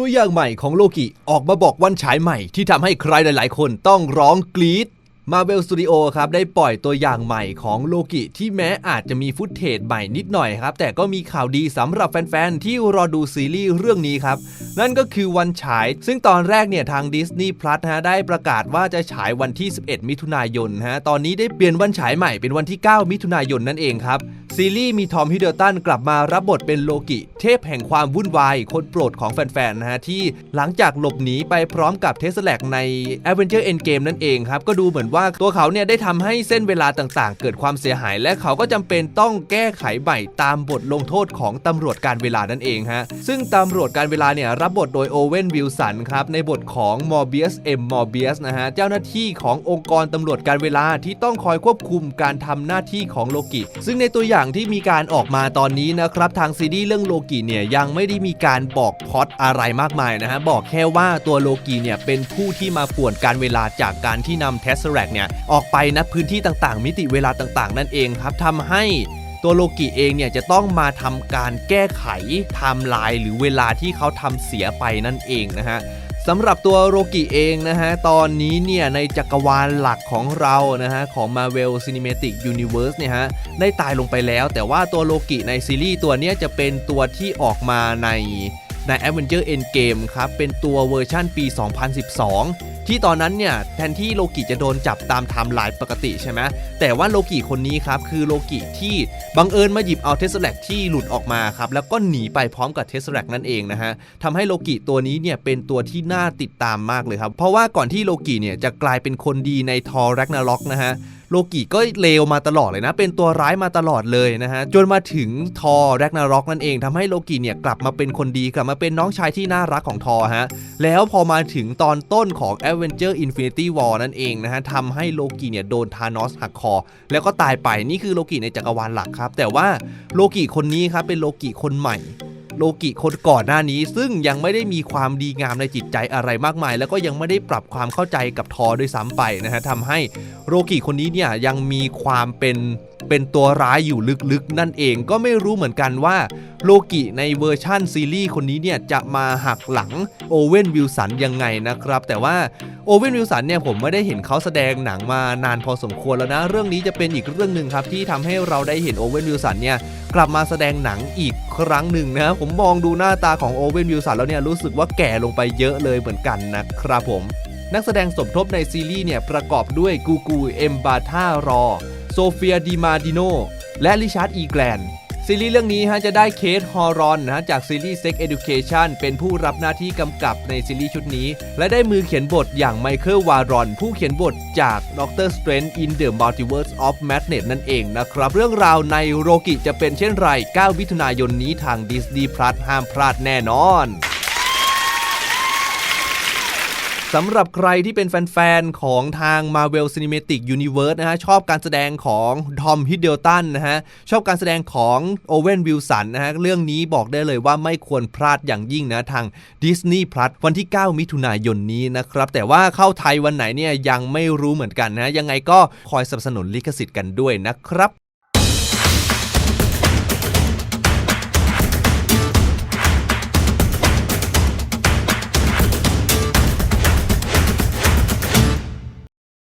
ตัวอย่างใหม่ของโลกิออกมาบอกวันฉายใหม่ที่ทำให้ใครหลาย ๆ คนต้องร้องกรี๊ด Marvel Studio ครับได้ปล่อยตัวอย่างใหม่ของโลกิที่แม้อาจจะมีฟุตเทจใหม่นิดหน่อยครับ แต่ก็มีข่าวดีสำหรับแฟน ๆ ที่รอดูซีรีส์เรื่องนี้ครับ นั่นก็คือวันฉาย ซึ่งตอนแรกเนี่ยทาง Disney Plus ฮะได้ประกาศว่าจะฉายวันที่ 11 มิถุนายนฮะตอนนี้ได้เปลี่ยนวันฉายใหม่เป็นวันที่ 9 มิถุนายนนั่นเองครับ ซีรีส์มีทอมฮิดเดิลตันกลับมารับบทเป็นโลกิ เทพแห่งความวุ่นวาย คนโปรดของแฟนๆนะฮะ ที่หลังจากหลบหนีไปพร้อมกับเทสแลกใน a v e n g e r Endgame นั่นเองครับ ก็ดูเหมือนว่าตัวเขาเนี่ยได้ทำให้เส้นเวลาต่างๆ เกิดความเสียหาย และเขาก็จำเป็นต้องแก้ไขใหม่ตามบทลงโทษของตำรวจการเวลานั่นเองฮะซึ่งตำรวจการเวลาเนี่ยรับบทโดยโอเวนวิลสันครับในบทของมอร์เบียสเอ็มมอร์เบียสนะฮะเจ้าหน้าที่ขององค์กรตำรวจการเวลาที่ต้องคอยควบคุมการทำหน้าที่ของโลกิ ซึ่งในตัวอย่างที่มีการออกมาตอนนี้นะครับทางซีรีส์เรื่องโลกิเนี่ยยังไม่ได้มีการบอกพอตอะไรมากมายนะฮะบอกแค่ว่าตัวโลกิเนี่ยเป็นผู้ที่มาป่วนการเวลาจากการที่นำเทสแรกเนี่ยออกไปณพื้นที่ต่างๆ มิติเวลาต่างๆ นั่นเองครับทำให้ตัวโลกิเองเนี่ยจะต้องมาทำการแก้ไขไทม์ไลน์หรือเวลาที่เขาทำเสียไปนั่นเองนะฮะ สำหรับตัวโรกิเองนะฮะ ตอนนี้เนี่ย ในจักรวาลหลักของเรานะฮะ ของ Marvel Cinematic Universe เนี่ยฮะ ได้ตายลงไปแล้ว แต่ว่าตัวโลกิในซีรีส์ตัวนี้จะเป็นตัวที่ออกมาใน ใน Avenger Endgame ครับเป็นตัวเวอร์ชั่นปี 2012 ที่ตอนนั้นเนี่ยแทนที่โลกิจะโดนจับตามไทม์ไลน์ปกติใช่ไหมแต่ว่าโลกิคนนี้ครับคือโลกิที่บังเอิญมาหยิบเอาเทสแลกที่หลุดออกมาครับแล้วก็หนีไปพร้อมกับเทสแลกนั่นเองนะฮะทำให้โลกิตัวนี้เนี่ยเป็นตัวที่น่าติดตามมากเลยครับเพราะว่าก่อนที่โลกิเนี่ยจะกลายเป็นคนดีในทอร์แรกนาล็อกนะฮะ โลกิก็เลวมาตลอดเลยนะ เป็นตัวร้ายมาตลอดเลยนะฮะ จนมาถึงทอแรกนาร็อกนั่นเองทำให้โลกิเนี่ยกลับมาเป็นคนดีกลับมาเป็นน้องชายที่น่ารักของทอฮะ แล้วพอมาถึงตอนต้นของ a v e n g e r Infinity War นั่นเองนะฮะทำให้โลกิเนี่ยโดนธานอสหักคอ แล้วก็ตายไปนี่คือโลกิในจักรวาลหลักครับ แต่ว่าโลกิคนนี้ครับเป็นโลกิคนใหม่ โลกิคนก่อนหน้านี้ ซึ่งยังไม่ได้มีความดีงามในจิตใจอะไรมากมาย แล้วก็ยังไม่ได้ปรับความเข้าใจกับทอด้วยซ้ำไปนะฮะทำให้โลกิคนนี้เนี่ยยังมีความเป็นเป็นตัวร้ายอยู่ลึกๆ นั่นเองก็ไม่รู้เหมือนกันว่าโลกิในเวอร์ชั่นซีรีส์คนนี้เนี่ยจะมาหักหลังโอเว่นวิลสันยังไงนะครับ แต่ว่าโอเว่นวิลสันเนี่ยผมไม่ได้เห็นเขาแสดงหนังมานานพอสมควรแล้วนะ เรื่องนี้จะเป็นอีกเรื่องหนึ่งครับที่ทำให้เราได้เห็นโอเว่นวิลสันเนี่ยกลับมาแสดงหนังอีกครั้งหนึ่งนะครับผมมองดูหน้าตาของโอเว่นวิลสันแล้วเนี่ยรู้สึกว่าแก่ลงไปเยอะเลยเหมือนกันนะครับผมนักแสดงสมทบในซีรีส์เนี่ยประกอบด้วยกูกูเอมบาธารอ โซเฟียดีมาดิโนและริชาร์ดอีแกลนซีรีส์เรื่องนี้ฮะจะได้เคทฮอรอนนะฮะจากซีรีส์ Sex Education เป็นผู้รับหน้าที่กำกับในซีรีส์ชุดนี้ และได้มือเขียนบทอย่างไมเคิลวารอน ผู้เขียนบทจาก Doctor Strange in the Multiverse of Madness นั่นเองนะครับ เรื่องราวในโรกิจะเป็นเช่นไร9มิถุนายนนี้ทาง Disney Plus ห้ามพลาดแน่นอน สำหรับใครที่เป็นแฟนๆ ของทาง Marvel Cinematic Universe นะฮะ ชอบการแสดงของทอมฮิดเดิลตันนะฮะ ชอบการแสดงของโอเวนวิลสันนะฮะ เรื่องนี้บอกได้เลยว่าไม่ควรพลาดอย่างยิ่งนะ ทาง Disney Plus วันที่ 9 มิถุนายนนี้นะครับ แต่ว่าเข้าไทยวันไหนเนี่ยยังไม่รู้เหมือนกันนะ ยังไงก็คอยสนับสนุนลิขสิทธิ์กันด้วยนะครับ